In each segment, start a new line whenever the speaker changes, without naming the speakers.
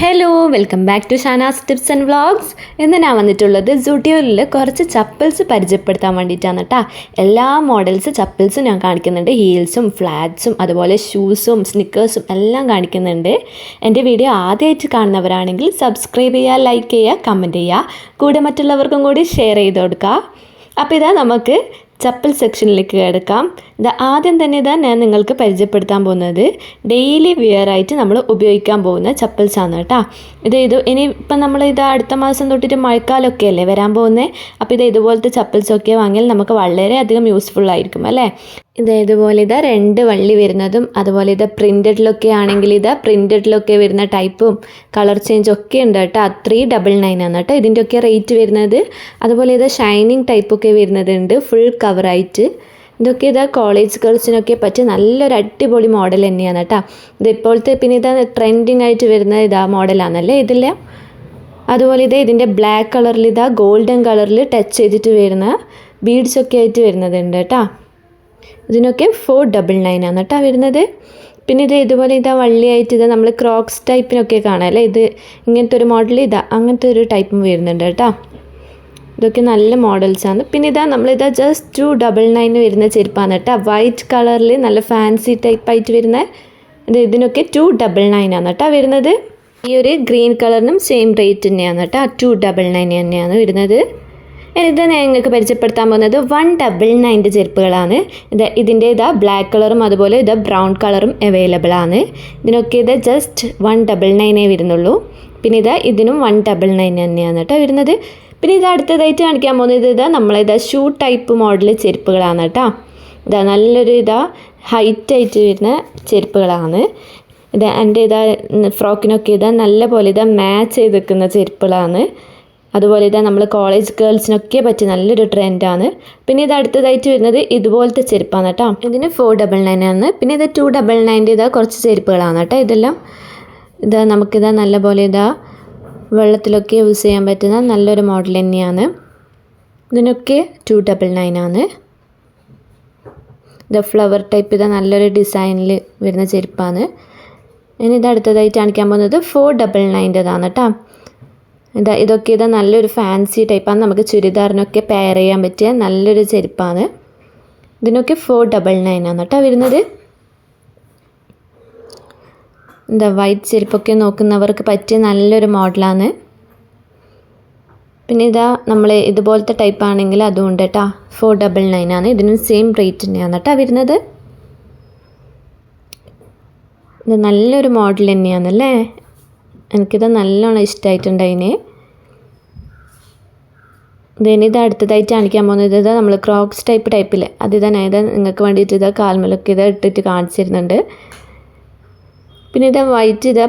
Hello welcome back to Shana's tips and vlogs ഇന്ന് ഞാൻ വന്നിട്ടുള്ളത് സുഡിയോയിൽ കുറച്ച് ചപ്പിൾസ് പരിചയപ്പെടുത്താൻ വേണ്ടിയിട്ടാണ് കേട്ടോ എല്ലാ മോഡൽസ് ചപ്പിൾസും ഞാൻ കാണിക്കുന്നുണ്ട്. ഹീൽസും ഫ്ലാറ്റ്സും അതുപോലെ ഷൂസും സ്നിക്കേഴ്സും എല്ലാം കാണിക്കുന്നുണ്ട്. എന്റെ വീഡിയോ ആദ്യമായിട്ട് കാണുന്നവരാണെങ്കിൽ സബ്സ്ക്രൈബ് ചെയ്യുക ലൈക്ക് ചെയ്യുക കമന്റ് ചെയ്യുക. കൂടെ മറ്റുള്ളവർക്കും കൂടി ഷെയർ ചെയ്ത് കൊടുക്കുക. അപ്പോൾ ഇതാ നമുക്ക് ചപ്പൽ സെക്ഷനിലേക്ക് കിടക്കാം. ഇത് ആദ്യം തന്നെ ഇതാ ഞാൻ നിങ്ങൾക്ക് പരിചയപ്പെടുത്താൻ പോകുന്നത് ഡെയിലി വിയർ ആയിട്ട് നമ്മൾ ഉപയോഗിക്കാൻ പോകുന്ന ചപ്പൽസ് ആണ് കേട്ടോ. ഇത് ഇത് ഇനി ഇപ്പം നമ്മൾ ഇത് അടുത്ത മാസം തൊട്ടിട്ട് മഴക്കാലമൊക്കെ അല്ലേ വരാൻ പോകുന്നത് അപ്പോൾ ഇത് ഇതുപോലത്തെ ചപ്പൽസ് ഒക്കെ വാങ്ങിയാൽ നമുക്ക് വളരെയധികം യൂസ്ഫുൾ ആയിരിക്കും അല്ലേ? ഇത് ഇതുപോലെ ഇതാ രണ്ട് വള്ളി വരുന്നതും അതുപോലെ ഇത് പ്രിന്റഡിലൊക്കെ ആണെങ്കിൽ ഇതാ പ്രിന്റഡിലൊക്കെ വരുന്ന ടൈപ്പും കളർ ചേഞ്ച് ഒക്കെ ഉണ്ട് കേട്ടോ. ത്രീ ഡബിൾ നയൻ ആണ് കേട്ടോ. ഇതിന്റെയൊക്കെ റേറ്റ് വരുന്നത്. അതുപോലെ ഇത് ഷൈനിങ് ടൈപ്പൊക്കെ വരുന്നതുണ്ട് ഫുൾ കവറായിട്ട് ഇതൊക്കെ ഇതാ കോളേജ് ഗേൾസിനൊക്കെ പറ്റിയ നല്ലൊരു അടിപൊളി മോഡൽ തന്നെയാണ് കേട്ടോ. ഇത് ഇപ്പോഴത്തെ പിന്നെ ഇതാ ട്രെൻഡിങ് ആയിട്ട് വരുന്ന ഇതാ മോഡലാണല്ലേ ഇതില്ല അതുപോലെ ഇതേ ഇതിന്റെ ബ്ലാക്ക് കളറിൽ ഇതാ ഗോൾഡൻ കളറിൽ ടച്ച് ചെയ്തിട്ട് വരുന്ന ബീഡ്സൊക്കെ ആയിട്ട് വരുന്നതുണ്ട് കേട്ടോ. ഇതിനൊക്കെ ഫോർ ഡബിൾ നയൻ ആണ് കേട്ടോ വരുന്നത്. പിന്നെ ഇത് ഇതുപോലെ ഇതാ വള്ളിയായിട്ട് ഇത് നമ്മൾ ക്രോക്സ് ടൈപ്പിനൊക്കെ കാണാം അല്ലേ? ഇത് ഇങ്ങനത്തെ ഒരു മോഡൽ ഇതാ അങ്ങനത്തെ ഒരു ടൈപ്പും വരുന്നുണ്ട് കേട്ടോ. ഇതൊക്കെ നല്ല മോഡൽസാണ് പിന്നെ ഇതാ നമ്മളിതാ ജസ്റ്റ് ടു ഡബിൾ നയൻ വരുന്ന ചെരുപ്പാണ് കേട്ടോ. വൈറ്റ് കളറിൽ നല്ല ഫാൻസി ടൈപ്പായിട്ട് വരുന്ന ഇത് ഇതിനൊക്കെ ടു ഡബിൾ നയൻ ആണ് കേട്ടോ വരുന്നത്. ഈ ഒരു ഗ്രീൻ കളറിനും സെയിം റേറ്റ് തന്നെയാണ് കേട്ടോ. ടു ഡബിൾ നയൻ തന്നെയാണ് വരുന്നത്. ഇത് നിങ്ങൾക്ക് പരിചയപ്പെടുത്താൻ പോകുന്നത് വൺ ഡബിൾ നയന്റെ ചെരുപ്പുകളാണ്. ഇത് ഇതിന്റെ ഇതാ ബ്ലാക്ക് കളറും അതുപോലെ ഇത് ബ്രൗൺ കളറും അവൈലബിൾ ആണ്. ഇതിനൊക്കെ ഇത് ജസ്റ്റ് വൺ ഡബിൾ നയനേ വരുന്നുള്ളൂ. പിന്നെ ഇതാ ഇതിനും വൺ ഡബിൾ നയൻ തന്നെയാണ് കേട്ടോ വരുന്നത്. പിന്നെ ഇത് അടുത്തതായിട്ട് കാണിക്കാൻ പോകുന്നത് ഇതാ നമ്മളിതാ ഷൂ ടൈപ്പ് മോഡൽ ചെരുപ്പുകളാണ് കേട്ടോ. ഇതാ നല്ലൊരു ഇതാ ഹൈറ്റ് ആയിട്ട് വരുന്ന ചെരുപ്പുകളാണ്. ഇത് എന്റെ ഇതാ ഫ്രോക്കിനൊക്കെ ഇതാ നല്ല പോലെ ഇതാ മാച്ച് ചെയ്ത് നിൽക്കുന്ന ചെരുപ്പുകളാണ്. അതുപോലെ ഇതാ നമ്മൾ കോളേജ് ഗേൾസിനൊക്കെ പറ്റിയ നല്ലൊരു ട്രെൻഡാണ് പിന്നെ ഇത് അടുത്തതായിട്ട് വരുന്നത് ഇതുപോലത്തെ ചെരുപ്പാണ് കേട്ടോ. ഇതിന് ഫോർ ഡബിൾ നയൻ ആണ്. പിന്നെ ഇത് ടു ഡബിൾ നയന്റെ ഇതാ കുറച്ച് ചെരുപ്പുകളാണ് കേട്ടോ ഇതെല്ലാം. ഇതാ നമുക്കിതാ നല്ല പോലെ ഇതാ വെള്ളത്തിലൊക്കെ യൂസ് ചെയ്യാൻ പറ്റുന്ന നല്ലൊരു മോഡൽ തന്നെയാണ്. ഇതിനൊക്കെ ടു ഡബിൾ നയൻ ആണ്. ഇത് ഫ്ലവർ ടൈപ്പ് ഇത് നല്ലൊരു ഡിസൈനിൽ വരുന്ന ചെരുപ്പാണ്. ഇനി ഇത് അടുത്തതായി കാണിക്കാൻ പോകുന്നത് ഫോർ ഡബിൾ നയന്റെതാണ് കേട്ടോ ഇതാ ഇതൊക്കെ ഇത് നല്ലൊരു ഫാൻസി ടൈപ്പാണ് നമുക്ക് ചുരിദാറിനൊക്കെ പെയർ ചെയ്യാൻ പറ്റിയ നല്ലൊരു ചെരുപ്പാണ്. ഇതിനൊക്കെ ഫോർ ഡബിൾ നയൻ ആണ് കേട്ടോ വരുന്നത്. എന്താ വൈറ്റ് ചെരുപ്പൊക്കെ നോക്കുന്നവർക്ക് പറ്റിയ നല്ലൊരു മോഡലാണ്. പിന്നെ ഇതാ നമ്മൾ ഇതുപോലത്തെ ടൈപ്പ് ആണെങ്കിൽ അതും ഉണ്ട് കേട്ടോ ഫോർ ഡബിൾ നയൻ ആണ്. ഇതിനും സെയിം റേറ്റ് തന്നെയാണ് കേട്ടോ വരുന്നത്. ഇത് നല്ലൊരു മോഡൽ തന്നെയാണല്ലേ? എനിക്കിത് നല്ലോണം ഇഷ്ടമായിട്ടുണ്ട് അതിന് ഇതിന് ഇത് അടുത്തതായിട്ട് കാണിക്കാൻ പോകുന്നത് ഇത് നമ്മൾ ക്രോക്സ് ടൈപ്പ് ടൈപ്പിൽ അത് ഇതാണ് ഇത് നിങ്ങൾക്ക് വേണ്ടിയിട്ട് ഇത് കാൽമലൊക്കെ ഇത് ഇട്ടിട്ട് കാണിച്ചു തരുന്നുണ്ട്. പിന്നെ ഇത് വൈറ്റ് ഇത്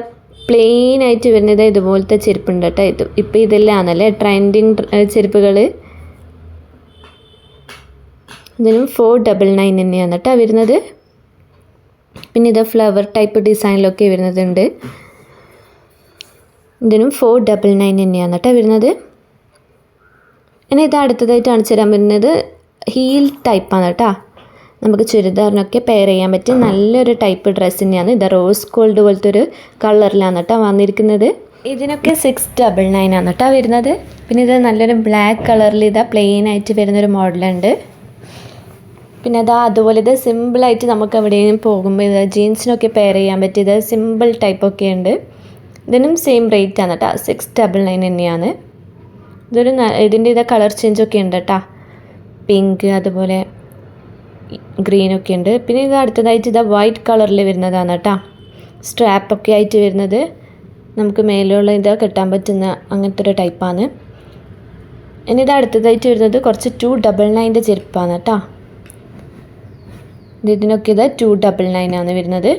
പ്ലെയിൻ ആയിട്ട് വരുന്നത് ഇതുപോലത്തെ ചെരുപ്പുണ്ട് കേട്ടോ ഇത്. ഇപ്പോൾ ഇതെല്ലാമാണല്ലേ ട്രെൻഡിങ് ചെരുപ്പുകൾ ഇതിനും ഫോർ ഡബിൾ നയൻ തന്നെയാണ് കേട്ടോ വരുന്നത്. പിന്നെ ഇത് ഫ്ലവർ ടൈപ്പ് ഡിസൈനിലൊക്കെ വരുന്നതുണ്ട്. ഇതിനും ഫോർ ഡബിൾ നയൻ തന്നെയാണ് കേട്ടോ വരുന്നത്. ഇനി ഇത് അടുത്തതായിട്ട് കാണിച്ചു തരാൻ വരുന്നത് ഹീൽ ടൈപ്പാണ് കേട്ടോ. നമുക്ക് ചുരിദാറിനൊക്കെ പെയർ ചെയ്യാൻ പറ്റിയ നല്ലൊരു ടൈപ്പ് ഡ്രസ്സ് തന്നെയാണ്. ഇത് റോസ് ഗോൾഡ് പോലത്തെ ഒരു കളറിലാണ് കേട്ടോ വന്നിരിക്കുന്നത്. ഇതിനൊക്കെ സിക്സ് ഡബിൾ നയൻ ആണ് കേട്ടോ വരുന്നത്. പിന്നെ ഇത് നല്ലൊരു ബ്ലാക്ക് കളറിൽ ഇതാ പ്ലെയിൻ ആയിട്ട് വരുന്നൊരു മോഡലുണ്ട് പിന്നെ അതാ അതുപോലെ ഇത് സിമ്പിളായിട്ട് നമുക്ക് എവിടെയും പോകുമ്പോൾ ഇത് ജീൻസിനൊക്കെ പെയർ ചെയ്യാൻ പറ്റിയത് സിമ്പിൾ ടൈപ്പൊക്കെ ഉണ്ട്. ഇതിനും സെയിം റേറ്റ് ആണ് കേട്ടോ സിക്സ് ഡബിൾ നയൻ തന്നെയാണ്. ഇതൊരു ഇതിന്റെ ഇതാ കളർ ചേഞ്ച് ഒക്കെ ഉണ്ട് കേട്ടോ പിങ്ക് അതുപോലെ ഗ്രീനൊക്കെ ഉണ്ട്. പിന്നെ ഇത് അടുത്തതായിട്ട് ഇതാ വൈറ്റ് കളറിൽ വരുന്നതാണ് കേട്ടോ സ്ട്രാപ്പൊക്കെ ആയിട്ട് വരുന്നത്. നമുക്ക് മേലുള്ള ഇത് കെട്ടാൻ പറ്റുന്ന അങ്ങനത്തെ ഒരു ടൈപ്പാണ് ഇനി ഇത് അടുത്തതായിട്ട് വരുന്നത് കുറച്ച് ടു ഡബിൾ നയന്റെ ചെരുപ്പാണ് കേട്ടോ ഇതിനൊക്കെ ഇത് ടു ഡബിൾ നയൻ ആണ് വരുന്നത്.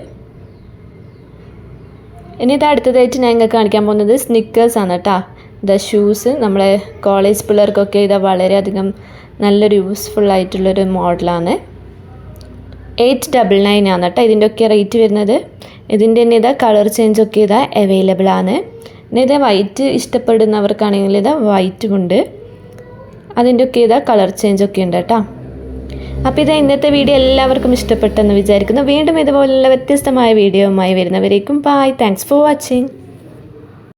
ഇനി ഇത് അടുത്തതായിട്ട് ഞാൻ നിങ്ങൾക്ക് കാണിക്കാൻ പോകുന്നത് സ്നിക്കേഴ്സ് ആണ് കേട്ടോ ഇത് ഷൂസ് നമ്മളെ കോളേജ് പിള്ളേർക്കൊക്കെ ഇത് വളരെയധികം നല്ലൊരു യൂസ്ഫുൾ ആയിട്ടുള്ളൊരു മോഡലാണ് എയ്റ്റ് ഡബിൾ നയൻ ആണ് കേട്ടോ ഇതിന്റെ ഒക്കെ റേറ്റ് വരുന്നത്. ഇതിന്റെ തന്നെ ഇതാ കളർ ചേഞ്ച് ഒക്കെ ഇതാ അവൈലബിൾ ആണ്. പിന്നെ ഇത് വൈറ്റ് ഇഷ്ടപ്പെടുന്നവർക്കാണെങ്കിൽ ഇതാ വൈറ്റും ഉണ്ട്. അതിന്റെ ഒക്കെ ഇതാ കളർ ചേഞ്ച് ഒക്കെ ഉണ്ട് കേട്ടോ. അപ്പോൾ ഇതാ ഇന്നത്തെ വീഡിയോ എല്ലാവർക്കും ഇഷ്ടപ്പെട്ടെന്ന് വിചാരിക്കുന്നു. വീണ്ടും ഇതുപോലുള്ള വ്യത്യസ്തമായ വീഡിയോയുമായി വരുന്നവരേക്കും ബായ് താങ്ക്സ് ഫോർ വാച്ചിങ്